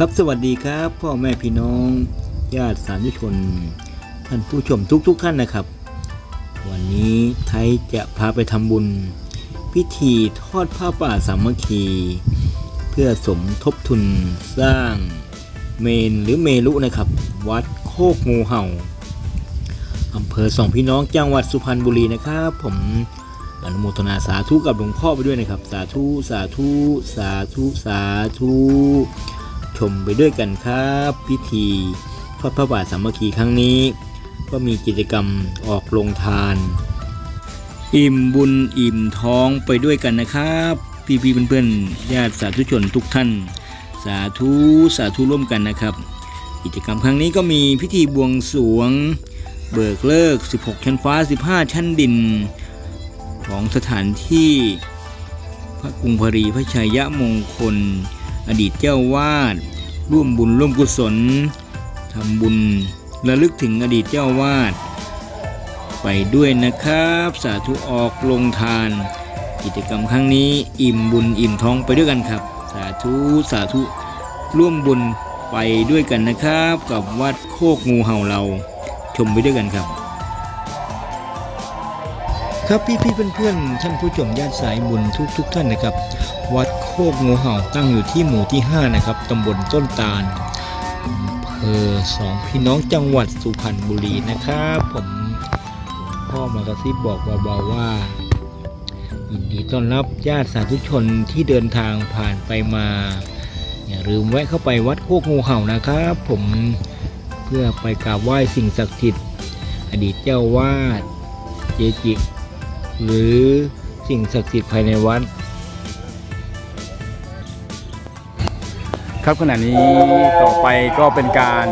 ครับสวัสดีครับ พ่อแม่พี่น้อง ญาติสาธุชน ท่านผู้ชมทุกๆทท่านนะครับ วันนี้ไทยจะพาไปทำบุญ พิธีทอดผ้าป่าสามัคคี เพื่อสมทบทุนสร้างเมนหรือเมลุนะครับ วัดโคกงูเห่าอำเภอสองพี่น้องจังหวัดสุพรรณบุรีนะครับ ผมอนุโมทนาสาธุกับหลวงพ่อไปด้วยนะครับ สาธุสาธุสาธุสาธุ ชมไปด้วยกันครับ พิธีทอดพระบาทสามัคคีครั้งนี้ ก็มีกิจกรรมออกลงทาน อิ่มบุญอิ่มท้องไปด้วยกันนะครับพี่พี่ๆเพื่อนๆญาติสาธุชนทุกท่าน สาธุสาธุร่วมกันนะครับ กิจกรรมครั้งนี้ก็มีพิธีบวงสรวง เบิกเลิก 16 ชั้นฟ้า 15 ชั้นดิน ของสถานที่พระกรุงพรีพระชัยมงคล อดีตเจ้าวาดร่วมบุญร่วมกุศลทำบุญระลึกถึงอดีตเจ้าวาดไปด้วยนะครับ สาธุออกลงทาน กิจกรรมครั้งนี้อิ่มบุญอิ่มท้องไปด้วยกันครับ สาธุสาธุร่วมบุญไปด้วยกันนะครับ กับวัดโคกงูเห่าเราชมไปด้วยกันครับ ครับพี่พี่ๆเพื่อนท่านผู้ชมญาติสายบุญทุกทุกท่านนะครับ วัด คกงูเห่าตั้งอยู่ที่หมู่ที่ 5 นะครับตำบลต้นตาลอำเภอสองพี่น้องจังหวัดสุพรรณบุรีนะครับ ผมพ่อมากระซิบบอกเบาๆว่ายินดีต้อนรับญาติสาธุชนที่เดินทางผ่านไปมา อย่าลืมแวะเข้าไปวัดโคกงูเห่านะครับ ผมเพื่อไปกราบไหว้สิ่งศักดิ์สิทธิ์อดีตเจ้าวาดเจจิ หรือสิ่งศักดิ์สิทธิ์ภายในวัด ครับขณะนี้ต่อไปก็เป็นการ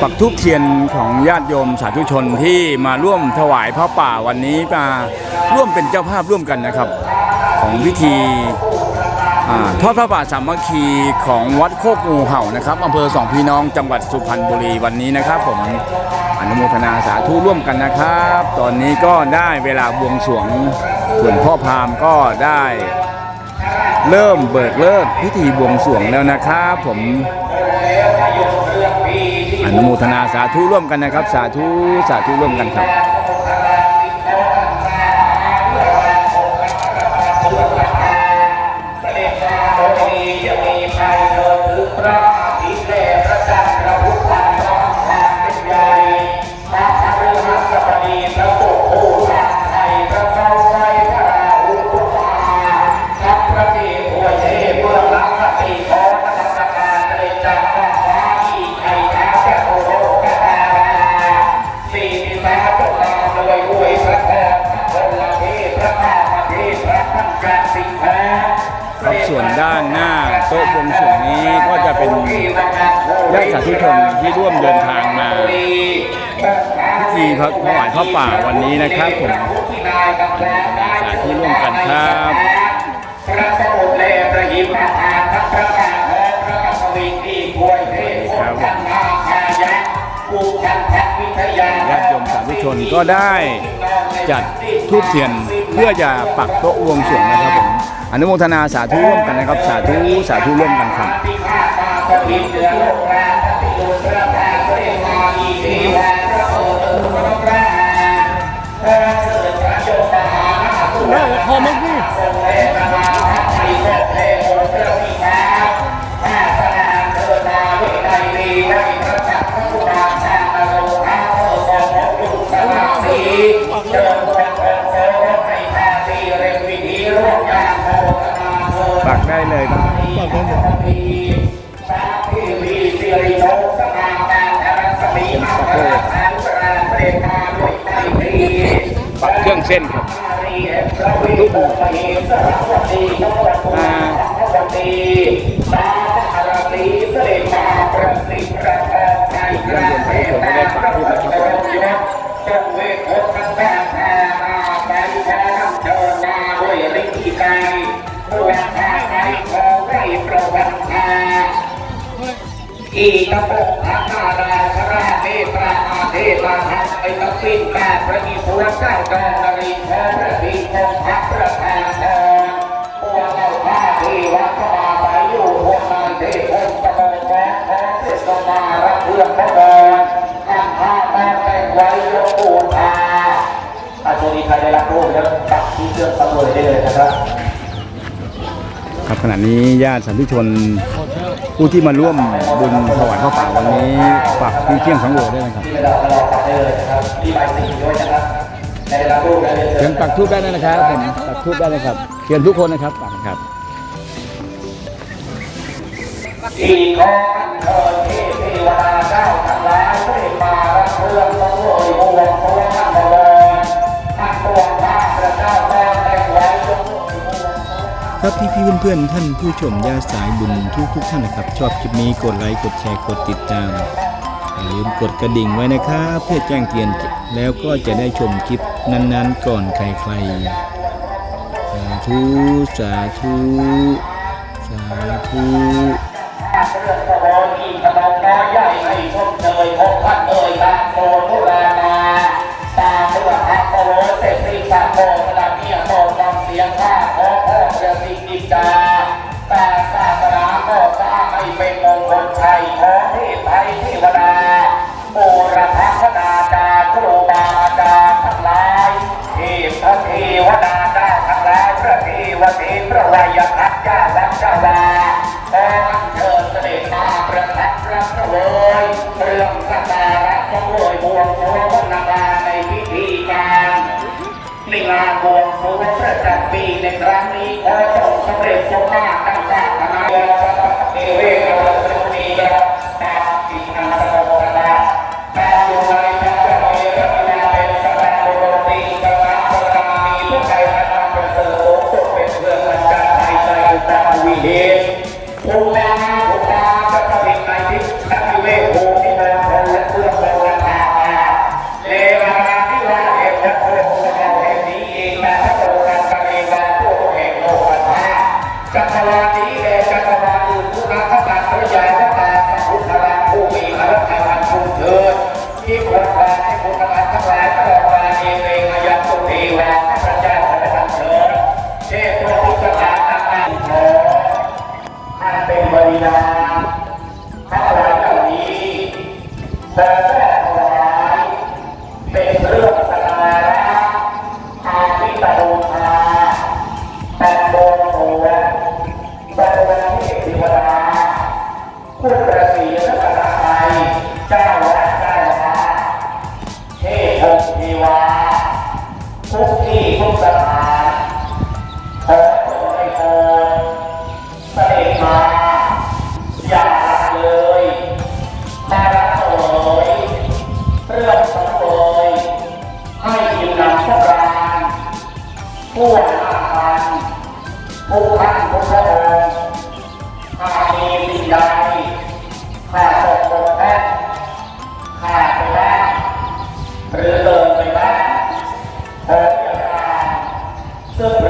ปักทูปเทียนของญาติโยมสาธุชนที่มาร่วมถวายพระป่าวันนี้มาร่วมเป็นเจ้าภาพร่วมกันนะครับ ของพิธีอทอดพระป่าสามัคคีของวัดโคกงูเห่านะครับอำเภอสองพี่น้องจังหวัดสุพรรณบุรีวันนี้นะครับ ผมอนุโมทนาสาธุร่วมกันนะครับ ตอนนี้ก็ได้เวลาบวงสรวงส่วนพ่อพามก็ได้ เริ่มเบิกเลิกพิธีบวงสรวงแล้วนะครับผมอนุโมทนาสาธุร่วมกันนะครับ สาธุสาธุร่วมกันครับ ส่วนด้านหน้าโต๊ะวงสวงนี้ก็จะเป็นญาติสาธุชนที่ร่วมเดินทางมาพิธีพระถวายพระป่าวันนี้นะครับผมสาธุร่วมกันครับพระสมุทรเลพระหิมทาพระพระกาโหพระกวิงที่พวยเทพโอชันนาคายะกูชันทวิทยาญาติโยมสาธุชนก็ได้จัดทูบเทียนเพื่อจะปักโต๊ะวงสวงนะครับผม นุโมทนาสาธุร่วมกันนะครับ สาธุสาธุร่วมกันครับพิฆาตาสวิงเดือโลกะสิทธิ์ประกอบระเทพนาพระพุทธเจ้ายังฆาธานาไปแทนเชิญมาด้วยฤทธิกายด้วยทางใจขอให้ประวันทาอีตะปกอาค มาทำไปตักสินแม่ประมีภูรักษาดองนรีพระพระดีพงพักประธานทองปัวเล่าท้าที่วัดมาไปอยู่หัวงนายเทพงตะโกนแก้แก้เสดมารับเพื่อนพระเดินข้างข้าแม่แต่งไว้ยกปูทาอาชนีใครได้รับรู้แล้วตักที่เครื่องสำรวจได้เลยนะครับ ครับขณะนี้ญาติสันติชน ยนะครับมีใบสีด้วยนะครับในรับรูปได้เลยเชิญปักทูบได้เลยนะครับผมปักทูบได้เลยครับเชิญทุกคนนะครับปักครับอีกของเธอที่เทวดาเจ้าทั้งหลายเสด็จมารับเครื่องต้องรวยบวงสรวงท่านบวรท่านตัวข้าพระเจ้าแม่ ครับพี่พี่เพื่อนๆท่านผู้ชมญาสายบุญทุกทุกท่านนะครับ ชอบคลิปนี้กดไลค์กดแชร์กดติดตามอย่าลืมกดกระดิ่งไว้นะครับเพื่อแจ้งเตือนแล้วก็จะได้ชมคลิปนั้นๆก่อนใครๆสาธุสาธุสาธุเรื่องสะโบอีกระบอกน้อยใหญ่ให้ชมเชยพบท่านเอ่ยตามโซนุรามาตามเรื่องอักโซเสร็จสิ้นสามโมงระดับเมียโตฟังเสียงข้าพ่อ เรือสิกิจาแต่ศาสนาก็สร้างให้เป็นมงคลชัยของเทพไทยเทวดาโอรพัฒนาจารย์ครูบาอาจารย์ทั้งหลายเทพพระเทวดาเจ้าทั้งหลายพระเทวเทพระวายพัฒเจ้าวัดเจ้าวาขออัญเชิญเสด็จมาประทับรับเสวย ลาบวงสรวงประจำปีในครั้งนี้ขอจงสำเร็จสมมาตรตั้งแต่คณะเอเวกเราต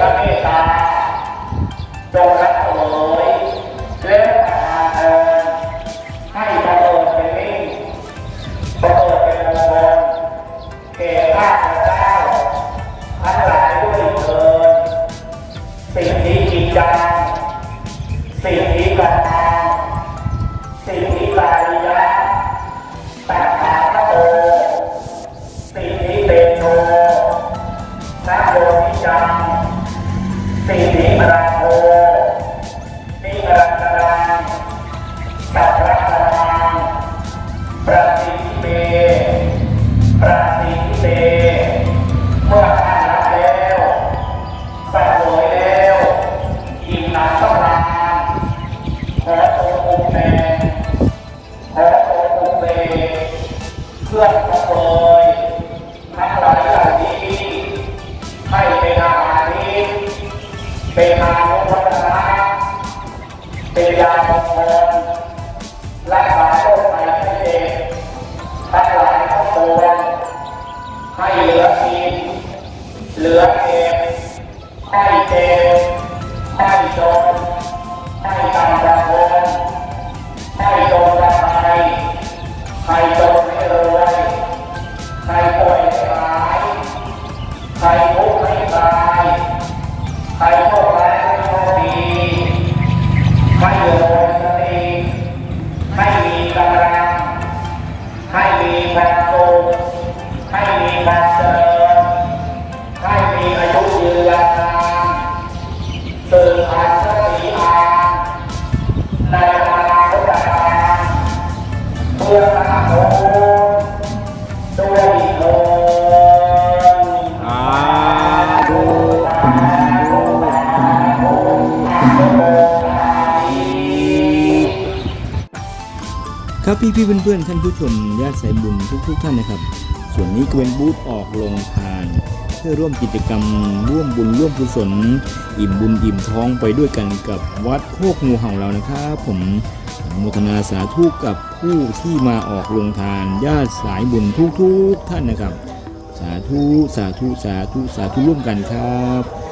พระเมตตาจงรักเสวยและ เพื่ ในมาสติมานครเมื่อนาโมด้วยโลอาดูครับพี่พี่เพื่อนๆท่านผู้ชมญาติสายบุญทุกๆท่านนะครับ ส่วนนี้เกวนบูธออกลงทาน พื่อร่วมกิจกรรม ร่วมบุญร่วมกุศล อิ่มบุญอิ่มท้องไปด้วยกันกับวัดโคกงูเห่าเรานะครับผมโมทนาสาธุกับผู้ที่มาออกลงทานญาติสายบุญทุกๆท่านนะครับ สาธุสาธุสาธุสาธุร่วมกันครับ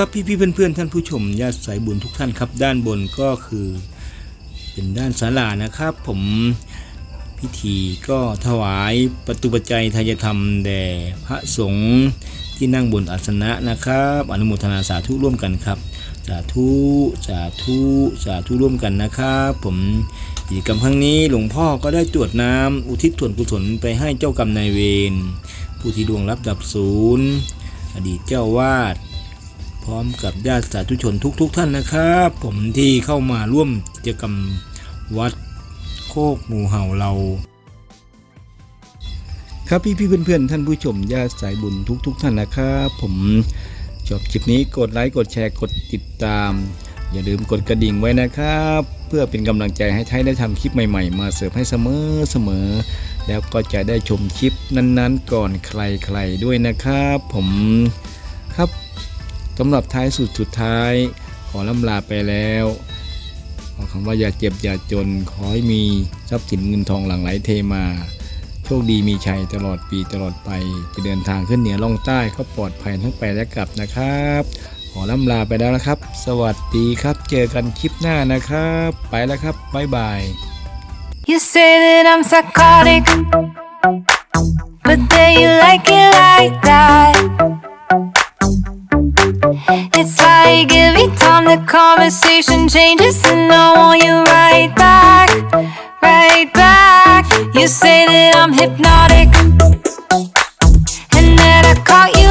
ครับพี่พี่ๆเพื่อนๆท่านผู้ชมญาติสายบุญทุกท่านครับ ด้านบนก็คือเป็นด้านศาลานะครับ ผมพิธีก็ถวายปฏิปัจจัยทายธรรมแด่พระสงฆ์ที่นั่งบนอาสนะนะครับ อนุโมทนาสาธุร่วมกันครับสาธุสาธุสาธุร่วมกันนะครับผมกิจกรรมครั้งนี้หลวงพ่อก็ได้ตรวจน้ำอุทิศส่วนกุศลไปให้เจ้ากรรมนายเวรผู้ที่ดวงรับดับศูนย์อดีตเจ้าวาด พร้อมกับญาติสาธุชนทุกๆทท่านนะครับ ผมที่เข้ามาร่วมกิจกรรมวัดโคกหมูเห่าเรา ครับพี่พี่ๆเพื่อนท่านผู้ชมญาติสายบุญทุก ๆทท่านนะครับผมชอบคลิปนี้กดไลค์กดแชร์กดติดตาม อย่าลืมกดกระดิ่งไว้นะครับ เพื่อเป็นกำลังใจให้ไทยได้ทำคลิปใหม่ๆ มาเสิร์ฟให้เสมอเสมอ แล้วก็จะได้ชมคลิปนั้นๆ ก่อนใครๆด้วยนะครับ ผมครับ สำหรับท้ายสุดสุดท้าย ขอล่ำลาไปแล้ว ขอคำว่าอย่าเจ็บอย่าจน ขอให้มีทรัพย์สินเงินทองหลั่งไหลเทมาโชคดีมีชัยตลอดปีตลอดไป จะเดินทางขึ้นเหนือล่องใต้เขาปลอดภัยทั้งไปและกลับนะครับ ขอล่ำลาไปแล้วนะครับ สวัสดีครับ เจอกันคลิปหน้านะครับ ไปแล้วครับบ๊ายบาย You say that I'm psychotic, but then you like it like that. It's like every time the conversation changes and I want you right back, right back. You say that I'm hypnotic And that I caught you